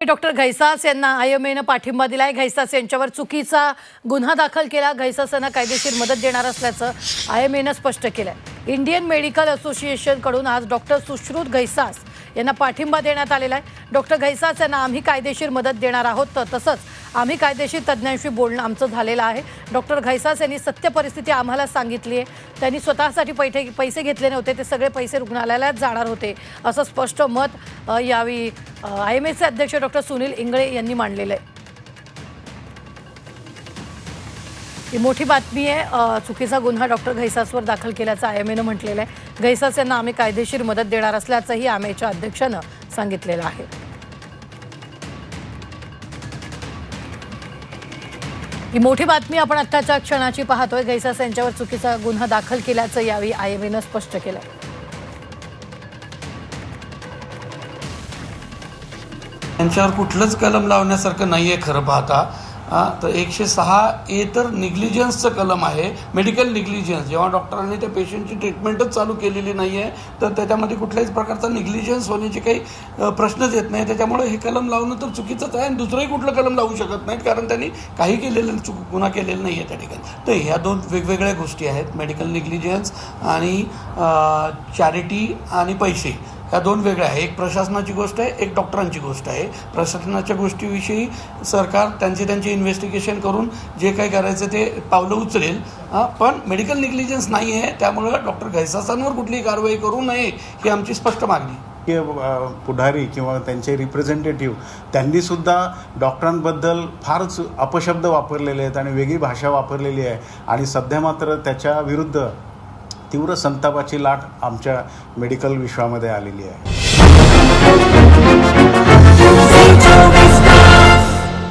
Doctor Ghaisas यांना आयएमएनं पाठिंबा दिलाय. घैसास यांच्यावर चुकीचा गुन्हा दाखल केला. घैसास यांना कायदेशीर मदत देणार असल्याचं आयएमएनं स्पष्ट केलंय. इंडियन मेडिकल असोसिएशनकडून आज डॉक्टर सुश्रुत घैसास यांना पाठिंबा देण्यात आलेला आहे. डॉक्टर घैसास यांना आम्ही कायदेशीर मदत देणार आहोत. तर तसंच आम्ही कायदेशीर तज्ज्ञांशी बोलणं आमचं झालेलं आहे. डॉक्टर घैसास यांनी सत्य परिस्थिती आम्हाला सांगितली आहे. त्यांनी स्वतःसाठी पैठे पैसे घेतले नव्हते. ते सगळे पैसे रुग्णालयात जाणार होते. असं स्पष्ट मत यावेळी आय एम एसचे अध्यक्ष डॉक्टर सुनील इंगळे यांनी मांडलेलं आहे. ही मोठी बातमी आहे. चुकीचा गुन्हा डॉक्टर घैसासवर दाखल केल्याचं आय एम एनं म्हटलेलं आहे. घैसास यांना आम्ही कायदेशीर मदत देणार असल्याचंही आय एम एच्या अध्यक्षानं सांगितलेलं आहे. ही मोठी बातमी आपण आत्ताच्या क्षणाची पाहतोय. घैसास यांच्यावर चुकीचा गुन्हा दाखल केल्याचं यावेळी आय एम एनं स्पष्ट केलं त्यांच्यावर कुठलंच कलम लावण्यासारखं नाहीये खरं पाहता. हां तर एकशे सहा ए तर निग्लिजन्सचं कलम आहे मेडिकल निग्लिजन्स. जेव्हा डॉक्टरांनी त्या पेशंटची ट्रीटमेंटच चालू केलेली नाही आहे तर त्याच्यामध्ये कुठल्याच प्रकारचा निग्लिजन्स होण्याचे काही प्रश्नच येत नाही. त्याच्यामुळे हे कलम लावणं तर चुकीचंच आहे आणि दुसरंही कुठलं कलम लावू शकत नाहीत कारण त्यांनी काही केलेलं चुक गुन्हा केलेला नाही आहे त्या ठिकाणी. तर ह्या दोन वेगवेगळ्या गोष्टी आहेत मेडिकल निग्लिजन्स आणि चॅरिटी आणि पैसे. ह्या दोन वेगळ्या आहे एक प्रशासनाची गोष्ट आहे एक डॉक्टरांची गोष्ट आहे. प्रशासनाच्या गोष्टीविषयी सरकार त्यांचे त्यांचे इन्व्हेस्टिगेशन करून जे काही करायचं ते पावलं उचलेल. पण मेडिकल निग्लिजन्स नाही आहे त्यामुळं डॉक्टर घैसासांवर कुठलीही कारवाई करू नये ही आमची स्पष्ट मागणी की पुढारी किंवा त्यांचे रिप्रेझेंटेटिव्ह त्यांनी सुद्धा डॉक्टरांबद्दल फारच अपशब्द वापरलेले आहेत आणि वेगळी भाषा वापरलेली आहे. आणि सध्या मात्र त्याच्या विरुद्ध तीव्र संतापाची लाट आमच्या मेडिकल विश्वामध्ये आलेली आहे.